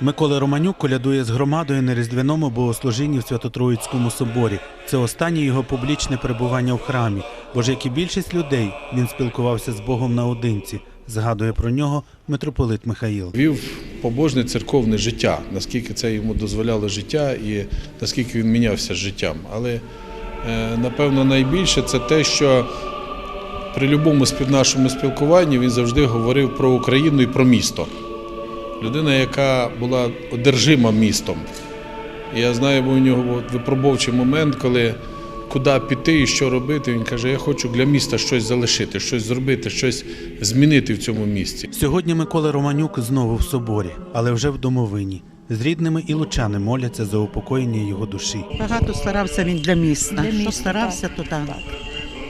Микола Романюк колядує з громадою на різдвяному богослужінні в Свято-Троїцькому соборі. Це останнє його публічне перебування в храмі, бо ж як і більшість людей, він спілкувався з Богом наодинці. Згадує про нього митрополит Михаїл. Вів побожне церковне життя, наскільки це йому дозволяло життя і наскільки він мінявся з життям. Але е, напевно найбільше це те, що при будь-якому нашому спілкуванні він завжди говорив про Україну і про місто. Людина, яка була одержима містом. Я знаю, був у нього от випробовчий момент, коли куди піти і що робити. Він каже: Я хочу для міста щось залишити, щось зробити, щось змінити в цьому місті. Сьогодні Микола Романюк знову в соборі, але вже в домовині. З рідними і лучани моляться за упокоєння його душі. Багато старався він для міста. Для Що міста, старався, то так.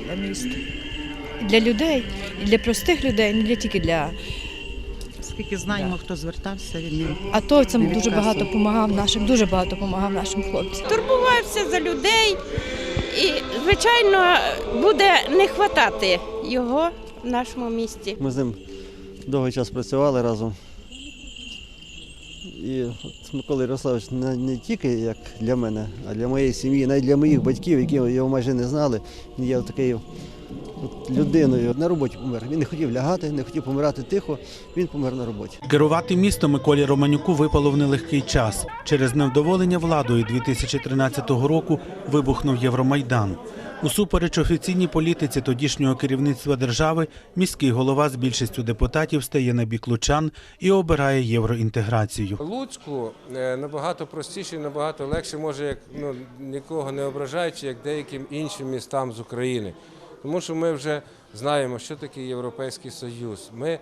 для міста. Для людей, для простих людей, не для тільки для Скільки знаємо, хто звертався, він атовцям дуже багато допомагав нашим, дуже багато допомагав нашим хлопцям. турбувався за людей, і, звичайно, буде не хватати його в нашому місті. Ми з ним довгий час працювали разом. І от Микола Ярославович не, не тільки як для мене, а для моєї сім'ї, навіть для моїх батьків, які його майже не знали. Він є такою от людиною. На роботі помер. Він не хотів лягати, не хотів помирати тихо, він помер на роботі. Керувати містом Миколі Романюку випало в нелегкий час. Через невдоволення владою 2013 року вибухнув Євромайдан. Усупереч офіційній політиці тодішнього керівництва держави, міський голова з більшістю депутатів стає на бік лучан і обирає євроінтеграцію. Луцьку е, набагато простіше, набагато легше, може, як ну нікого не ображаючи, як деяким іншим містам з України. Тому що ми вже знаємо, що таке Європейський Союз. Ми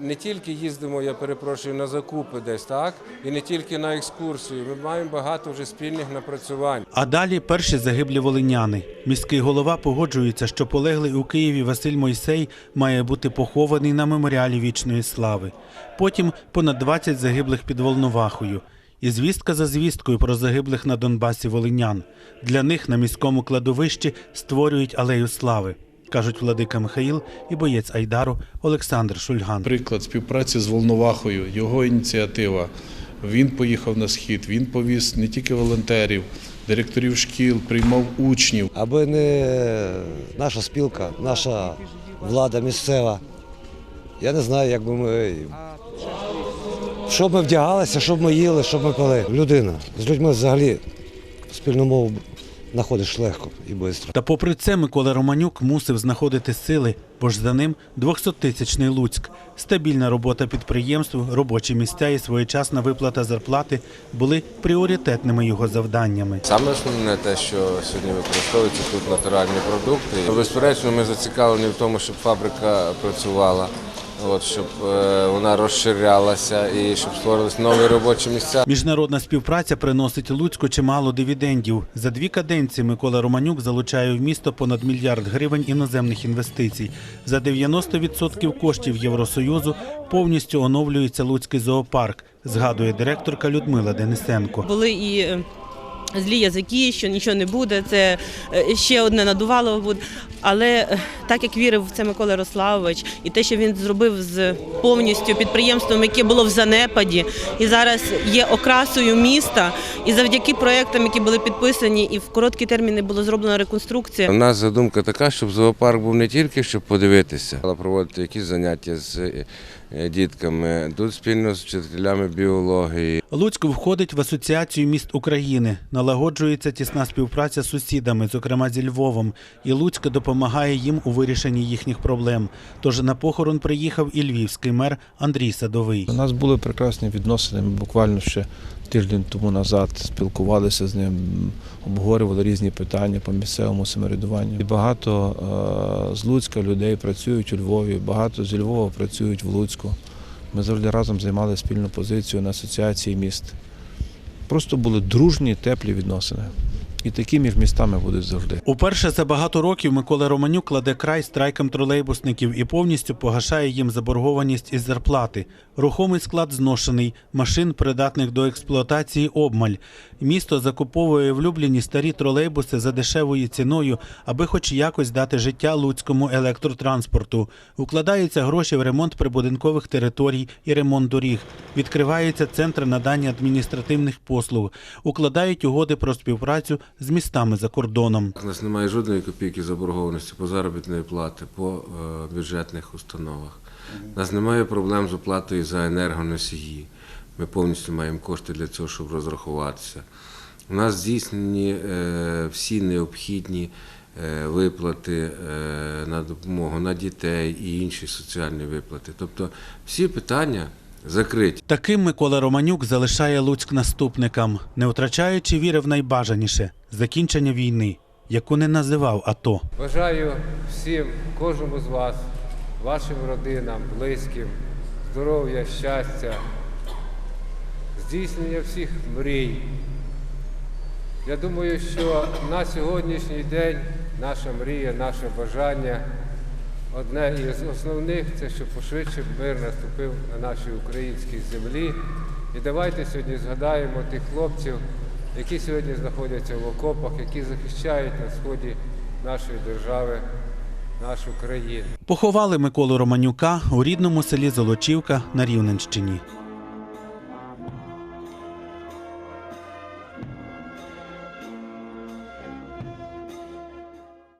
не тільки їздимо, я перепрошую, на закупи десь, так, і не тільки на екскурсію. Ми маємо багато вже спільних напрацювань. А далі перші загиблі волиняни. Міський голова погоджується, що полеглий у Києві Василь Мойсей має бути похований на меморіалі вічної слави. Потім понад 20 загиблих під Волновахою. І звістка за звісткою про загиблих на Донбасі волинян. Для них на міському кладовищі створюють алею слави, кажуть владика Михаїл і боєць Айдару Олександр Шульган. Приклад співпраці з Волновахою, його ініціатива. Він поїхав на схід, він повіз не тільки волонтерів, директорів шкіл, приймав учнів. Аби не наша спілка, наша влада місцева. Я не знаю, як би ми. Що б ми вдягалися, що б ми їли, що б ми пили. Людина. З людьми взагалі спільну мову знаходиш легко і швидко. Та попри це Микола Романюк мусив знаходити сили, бо ж за ним 200-тисячний Луцьк. Стабільна робота підприємств, робочі місця і своєчасна виплата зарплати були пріоритетними його завданнями. Саме основне те, що сьогодні використовуються тут натуральні продукти. Безперечно, ми зацікавлені в тому, щоб фабрика працювала, от, щоб е, вона розширялася і щоб створились нові робочі місця. Міжнародна співпраця приносить Луцьку чимало дивідендів. За дві каденції Микола Романюк залучає в місто понад мільярд гривень іноземних інвестицій. За 90% коштів Євросоюзу повністю оновлюється Луцький зоопарк, згадує директорка Людмила Денисенко. Були і злі язики, що нічого не буде, це е, ще одне надувало буде. Але е, так як вірив в це Микола Ярославович, і те, що він зробив з повністю підприємством, яке було в занепаді, і зараз є окрасою міста, і завдяки проектам, які були підписані, і в короткі терміни було зроблена реконструкція. У нас задумка така, щоб зоопарк був не тільки щоб подивитися, але проводити якісь заняття з е, дітками, тут спільно з вчителями біології. Луцьк входить в асоціацію міст України. Налагоджується тісна співпраця з сусідами, зокрема зі Львовом, і Луцьк допомагає їм у вирішенні їхніх проблем. Тож на похорон приїхав і львівський мер Андрій Садовий. У нас були прекрасні відносини. Ми буквально ще тиждень тому назад спілкувалися з ним, обговорювали різні питання по місцевому самоврядуванню. І багато е, з Луцька людей працюють у Львові, багато з Львова працюють в Луцьку. Ми завжди разом займали спільну позицію на асоціації міст. Просто були дружні, теплі відносини. І такі між містами будуть завжди. Уперше за багато років Микола Романюк кладе край страйкам тролейбусників і повністю погашає їм заборгованість із зарплати. Рухомий склад зношений, машин, придатних до експлуатації, обмаль. Місто закуповує влюблені старі тролейбуси за дешевою ціною, аби хоч якось дати життя луцькому електротранспорту. Укладаються гроші в ремонт прибудинкових територій і ремонт доріг. Відкриваються центри надання адміністративних послуг. Укладають угоди про співпрацю з містами за кордоном. У нас немає жодної копійки заборгованості по заробітної плати, по е, бюджетних установах. У нас немає проблем з оплатою за енергоносії. Ми повністю маємо кошти для цього, щоб розрахуватися. У нас здійснені е, всі необхідні е, виплати на допомогу на дітей і інші соціальні виплати. Тобто всі питання закриті. Таким Микола Романюк залишає Луцьк наступникам, не втрачаючи віри в найбажаніше закінчення війни, яку не називав АТО. Бажаю всім, кожному з вас, вашим родинам, близьким, здоров'я, щастя, здійснення всіх мрій. Я думаю, що на сьогоднішній день наша мрія, наше бажання одне із основних це щоб пошвидше мир наступив на нашій українській землі. І давайте сьогодні згадаємо тих хлопців, які сьогодні знаходяться в окопах, які захищають на сході нашої держави, нашу країну. Поховали Миколу Романюка у рідному селі Золочівка на Рівненщині.